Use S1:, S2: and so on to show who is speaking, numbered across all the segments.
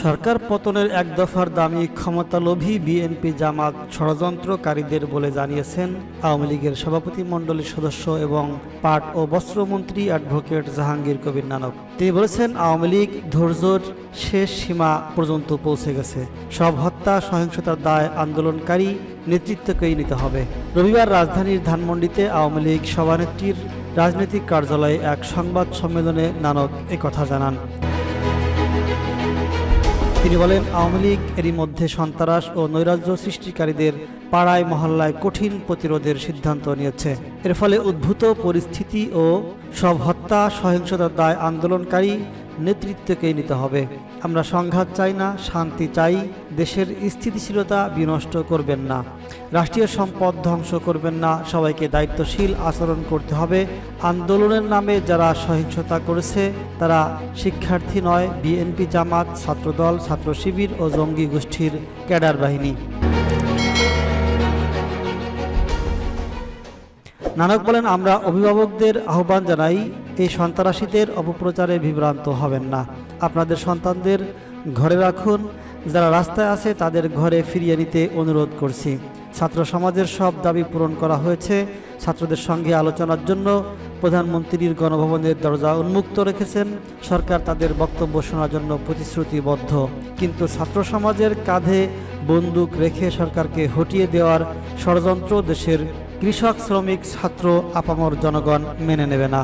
S1: সরকার পতনের এক দফার দামি ক্ষমতালোভী বিএনপি জামাত ষড়যন্ত্রকারীদের বলে জানিয়েছেন আওয়ামী লীগের সভাপতি মণ্ডলীর সদস্য এবং পাট ও বস্ত্রমন্ত্রী অ্যাডভোকেট জাহাঙ্গীর কবির নানক। তিনি বলেছেন, আওয়ামী লীগ ধৈর্যর শেষ সীমা পর্যন্ত পৌঁছে গেছে। সব হত্যা, সহিংসতার দায় আন্দোলনকারী নেতৃত্বকেই নিতে হবে। রবিবার রাজধানীর ধানমন্ডিতে আওয়ামী লীগ সভানেত্রীর রাজনৈতিক কার্যালয়ে এক সংবাদ সম্মেলনে নানক একথা জানান। তিনি বলেন, আওয়ামী লীগ এরই মধ্যে সন্ত্রাস ও নৈরাজ্য সৃষ্টিকারীদের পাড়ায়, মহল্লায় কঠিন প্রতিরোধের সিদ্ধান্ত নিয়েছে। এর ফলে উদ্ভূত পরিস্থিতি ও সব হত্যা, সহিংসতার দায় আন্দোলনকারী নেতৃত্বকেই নিতে হবে। আমরা সংঘাত চাই না, শান্তি চাই। দেশের স্থিতিশীলতা বিনষ্ট করবেন না। রাষ্ট্রীয় সম্পদ ধ্বংস করবেন না। সবাইকে দায়িত্বশীল আচরণ করতে হবে। আন্দোলনের নামে যারা সহিংসতা করেছে, তারা শিক্ষার্থী নয়, বিএনপি জামাত, ছাত্রদল, ছাত্র শিবির ও জঙ্গি গোষ্ঠীর ক্যাডার বাহিনী। নানক বলেন, আমরা অভিভাবকদের আহ্বান জানাই এই সন্ত্রাসীদের অপপ্রচারে বিভ্রান্ত হবেন না। আপনাদের সন্তানদের ঘরে রাখুন। যারা রাস্তায় আছে, তাদের ঘরে ফিরিয়ে নিতে অনুরোধ করছি। ছাত্র সমাজের সব দাবি পূরণ করা হয়েছে। ছাত্রদের সঙ্গে আলোচনার জন্য প্রধানমন্ত্রীর গণভবনের দরজা উন্মুক্ত রেখেছেন। সরকার তাদের বক্তব্য শোনার জন্য প্রতিশ্রুতিবদ্ধ। কিন্তু ছাত্র সমাজের কাঁধে বন্দুক রেখে সরকারকে হটিয়ে দেওয়ার ষড়যন্ত্র দেশের কৃষক, শ্রমিক, ছাত্র, আপামর জনগণ মেনে নেবে না।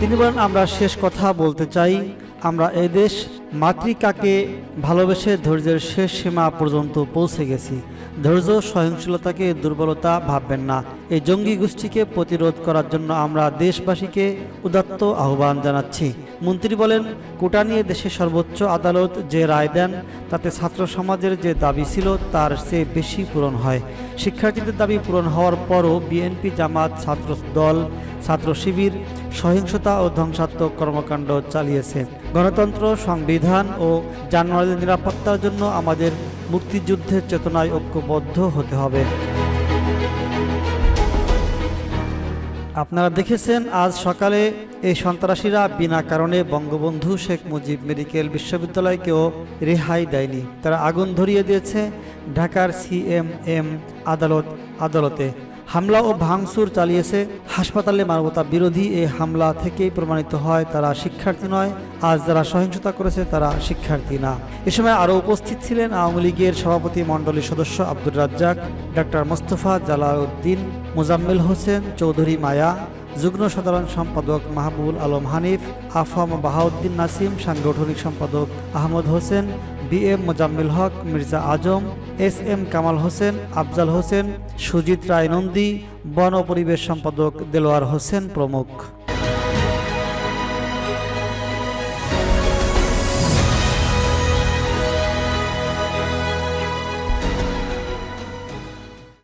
S1: তিনি বলেন, আমরা শেষ কথা বলতে চাই। আমরা এই দেশ মাতৃকাকে ভালোবেসে ধৈর্যের শেষ সীমা পর্যন্ত পৌঁছে গেছি। ধৈর্য সহিংসলতাকে দুর্বলতা ভাববেন না। এই জঙ্গি গোষ্ঠীকে প্রতিরোধ করার জন্য আমরা দেশবাসীকে উদাত্ত আহ্বান জানাচ্ছি। মন্ত্রী বলেন, কোটা নিয়ে দেশের সর্বোচ্চ আদালত যে রায় দেন, তাতে ছাত্র সমাজের যে দাবি ছিল, তার চেয়ে বেশি পূরণ হয়। শিক্ষার্থীদের দাবি পূরণ হওয়ার পরও বিএনপি জামাত ছাত্র দল ছাত্র শিবির, সহিংসতা ও ধ্বংসাত্মক কর্মকাণ্ড চালিয়েছে। গণতন্ত্র, সংবিধান ও জানমালের নিরাপত্তার জন্য আমাদের মুক্তিযুদ্ধের চেতনায় ঐক্যবদ্ধ হতে হবে। আপনারা দেখেছেন, আজ সকালে এই সন্ত্রাসীরা বিনা কারণে বঙ্গবন্ধু শেখ মুজিব মেডিকেল বিশ্ববিদ্যালয়কেও রেহাই দেয়নি। তারা আগুন ধরিয়ে দিয়েছে ঢাকার সিএমএম আদালত আদালতে। হামলা ও ভাঙচুর চালিয়েছে। হাসপাতালে মানবতা বিরোধী এই হামলা থেকেই প্রমাণিত হয়, তারা শিক্ষার্থী নয়। আজ যারা সহিংসতা করেছে, তারা শিক্ষার্থী না। এ সময় আরও উপস্থিত ছিলেন আওয়ামী লীগের সভাপতি মণ্ডলীর সদস্য আব্দুর রাজ্জাক, ডাক্তার মোস্তফা জালাউদ্দিন মোজাম্মেল হোসেন, চৌধুরী মায়া যুগ্ম সাধারণ সম্পাদক মাহবুবুল আলম হানিফ, আফাম বাহাউদ্দিন নাসিম, সাংগঠনিক সম্পাদক Ahmad Hossain, B M Mozammil Haque, Mirza Azam, S M Kamal Hossain, Afzal Hossain, Sujit Roy Nandi বন পরিবেশ সম্পাদক দেলোয়ার হোসেন প্রমুখ।